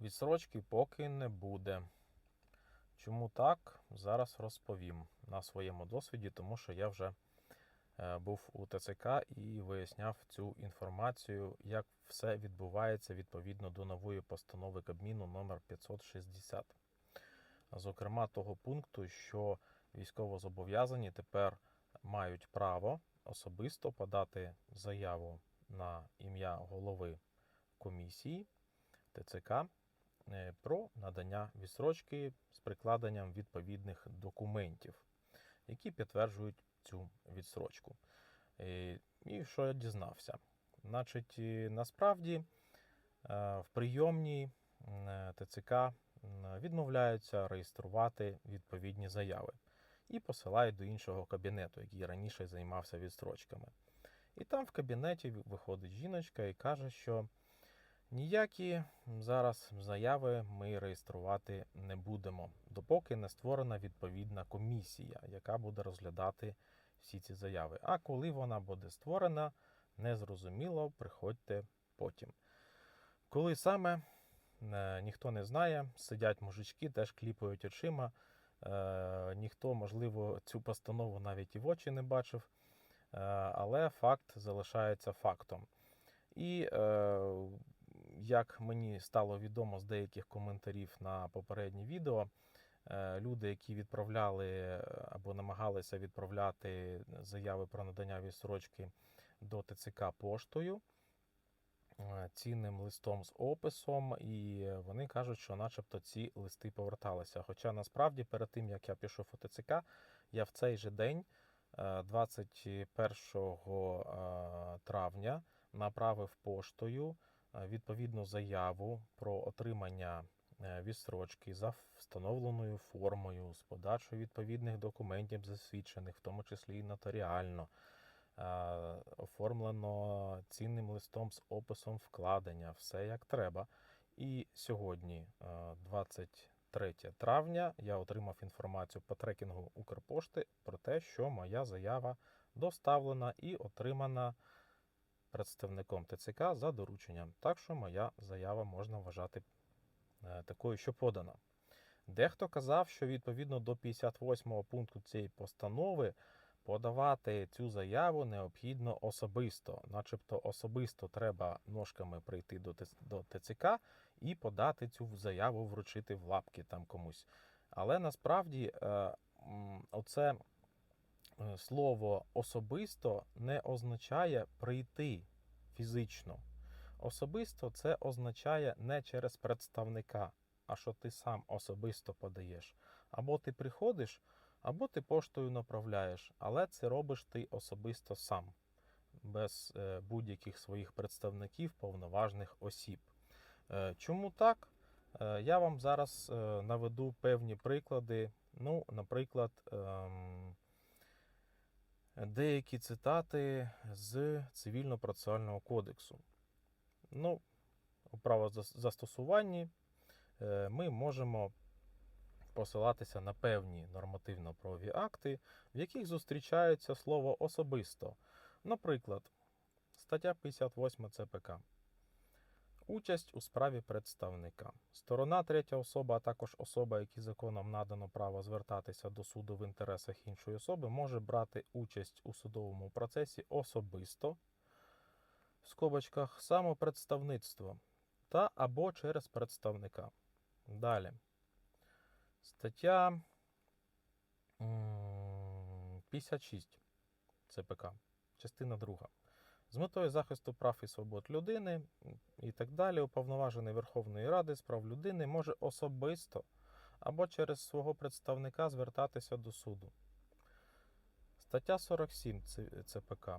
Відсрочки поки не буде. Чому так? Зараз розповім на своєму досвіді, тому що я вже е, був у ТЦК і виясняв цю інформацію, як все відбувається відповідно до нової постанови Кабміну номер 560. Зокрема, того пункту, що військовозобов'язані тепер мають право особисто подати заяву на ім'я голови комісії ТЦК про надання відсрочки з прикладенням відповідних документів, які підтверджують цю відсрочку. Е, І що я дізнався? Значить, е, насправді е, в прийомній ТЦК відмовляються реєструвати відповідні заяви і посилають до іншого кабінету, який раніше займався відстрочками. І там в кабінеті виходить жіночка і каже, що ніякі зараз заяви ми реєструвати не будемо, допоки не створена відповідна комісія, яка буде розглядати всі ці заяви. А коли вона буде створена, незрозуміло, приходьте потім. Коли саме е, ніхто не знає, сидять мужички, теж кліпають очима. Е, ніхто, можливо, цю постанову навіть і в очі не бачив, е, але факт залишається фактом. І як мені стало відомо з деяких коментарів на попереднє відео, е, люди, які відправляли е, або намагалися відправляти заяви про надання відсрочки до ТЦК поштою, е, цінним листом з описом, і вони кажуть, що начебто ці листи поверталися. Хоча насправді перед тим, як я пішов у ТЦК, я в цей же день, е, 21 е, травня, направив поштою відповідну заяву про отримання е, відстрочки за встановленою формою з подачою відповідних документів засвідчених, в тому числі і нотаріально. Е, Оформлено цінним листом з описом вкладення, все як треба. І сьогодні, е, 23 травня, я отримав інформацію по трекінгу Укрпошти про те, що моя заява доставлена і отримана представником ТЦК за дорученням. Так що моя заява можна вважати е, такою, що подана. Дехто казав, що відповідно до 58 пункту цієї постанови подавати цю заяву необхідно особисто, начебто особисто треба ножками прийти до ТЦ до ТЦК і подати цю заяву, вручити в лапки там комусь. Але насправді е, оце слово особисто не означає прийти фізично. Особисто це означає не через представника, а що ти сам особисто подаєш. Або ти приходиш, або ти поштою направляєш, але це робиш ти особисто сам, без е, будь-яких своїх представників, повноважних осіб. Е, чому так? Е, я вам зараз е, наведу певні приклади. Ну, наприклад, ем, деякі цитати з Цивільно-процесуального кодексу. Ну, у правозастосуванні е, ми можемо посилатися на певні нормативно-правові акти, в яких зустрічається слово особисто. Наприклад, стаття 58 ЦПК. Участь у справі представника. Сторона, третя особа, а також особа, якій законом надано право звертатися до суду в інтересах іншої особи, може брати участь у судовому процесі особисто, в скобочках самопредставництво та або через представника. Далі. Стаття 56 ЦПК, частина 2. З метою захисту прав і свобод людини і так далі, уповноважений Верховної Ради з прав людини може особисто або через свого представника звертатися до суду. Стаття 47 ЦПК.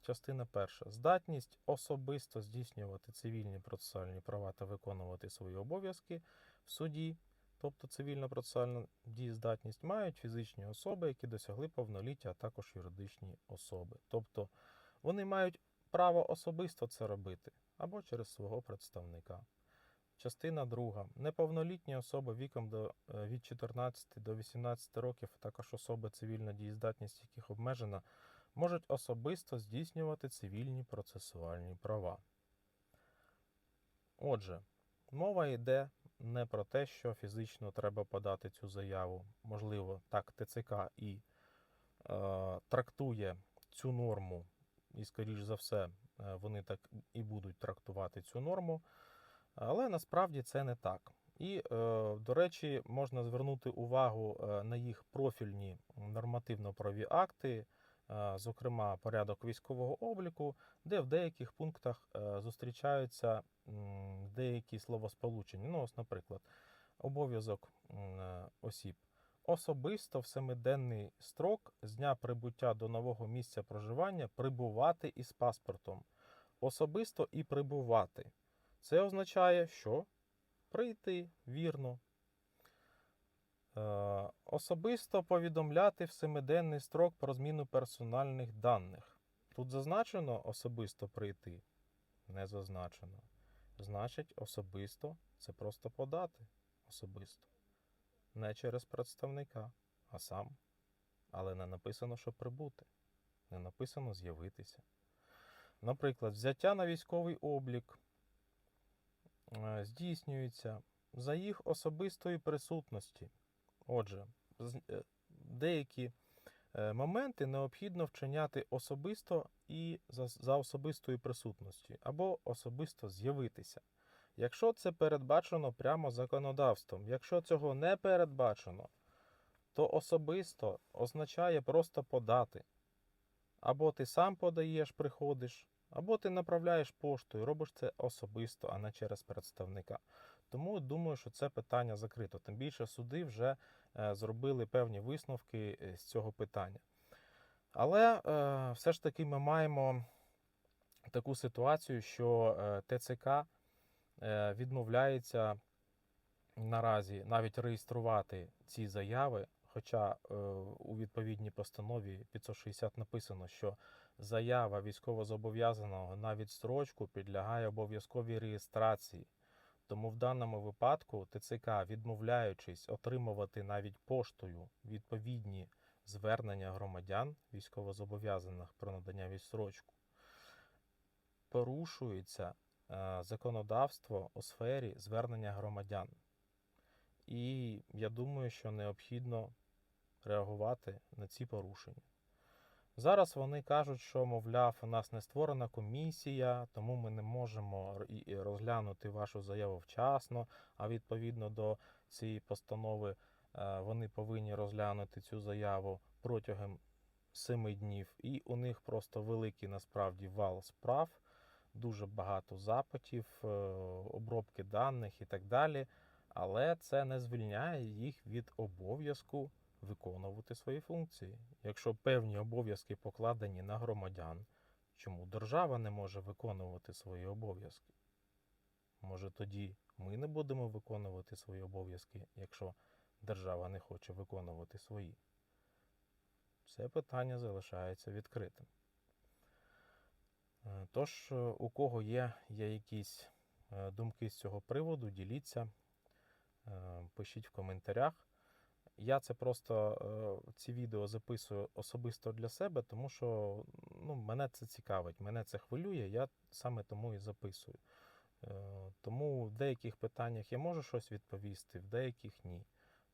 Частина перша. Здатність особисто здійснювати цивільні процесуальні права та виконувати свої обов'язки в суді, тобто цивільно-процесуальна дієздатність, мають фізичні особи, які досягли повноліття, а також юридичні особи. Тобто вони мають право особисто це робити або через свого представника. Частина друга. Неповнолітні особи віком до, е, від 14 до 18 років, а також особи цивільна дієздатність, яких обмежена, можуть особисто здійснювати цивільні процесуальні права. Отже, Мова йде не про те, що фізично треба подати цю заяву. Можливо, так ТЦК і е, трактує цю норму, і, скоріш за все, е, вони так і будуть трактувати цю норму. Але насправді це не так. І, е, до речі, можна звернути увагу е, на їх профільні нормативно-праві акти, зокрема порядок військового обліку, де в деяких пунктах зустрічаються деякі словосполучення. Ну, ось, наприклад, обов'язок осіб. Особисто в семиденний строк з дня прибуття до нового місця проживання прибувати із паспортом. Особисто і прибувати. Це означає, що прийти вірно. Е, особисто повідомляти в семиденний строк про зміну персональних даних. Тут зазначено особисто прийти. Не зазначено. Значить, особисто це просто подати особисто. Не через представника, а сам. Але не написано, що прибути. Не написано з'явитися. Наприклад, взяття на військовий облік е, здійснюється за їх особистої присутності. Отже, е, деякі е, моменти необхідно вчиняти особисто і за, особистої присутності, або особисто з'явитися. Якщо це передбачено прямо законодавством, якщо цього не передбачено, то особисто означає просто подати. Або ти сам подаєш, приходиш, або ти направляєш поштою, робиш це особисто, а не через представника. Тому думаю, що це питання закрито. Тим більше суди вже е, зробили певні висновки е, з цього питання. Але е, все ж таки ми маємо таку ситуацію, що ТЦК відмовляється наразі навіть реєструвати ці заяви. Хоча е, у відповідній постанові 560 написано, що заява військовозобов'язаного на відстрочку підлягає обов'язковій реєстрації. Тому в даному випадку ТЦК, відмовляючись отримувати навіть поштою відповідні звернення громадян військовозобов'язаних про надання відстрочку, порушується е, законодавство у сфері звернення громадян. І я думаю, що необхідно реагувати на ці порушення. Зараз вони кажуть, що, мовляв, у нас не створена комісія, тому ми не можемо розглянути вашу заяву вчасно, а відповідно до цієї постанови е, вони повинні розглянути цю заяву протягом 7 днів. І у них просто великий насправді вал справ, дуже багато запитів, е, обробки даних і так далі. Але це не звільняє їх від обов'язку виконувати свої функції. Якщо певні обов'язки покладені на громадян, чому держава не може виконувати свої обов'язки? Може тоді ми не будемо виконувати свої обов'язки, якщо держава не хоче виконувати свої? Це питання залишається відкритим. Е, Тож, е, у кого є, є якісь е, думки з цього приводу, діліться, пишіть в коментарях. Я це просто ці відео записую особисто для себе, тому що ну, мене це цікавить, мене це хвилює, я саме тому і записую. Тому в деяких питаннях я можу щось відповісти, в деяких ні.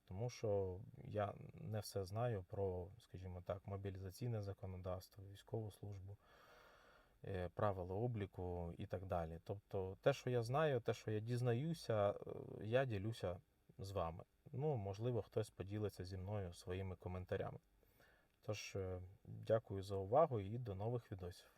Тому що я не все знаю про, скажімо так, мобілізаційне законодавство, військову службу, правила обліку і так далі. Тобто, те, що я знаю, те, що я дізнаюся, е, я ділюся з вами. Ну, можливо, хтось поділиться зі мною своїми коментарями. Тож, е, дякую за увагу і до нових відосів.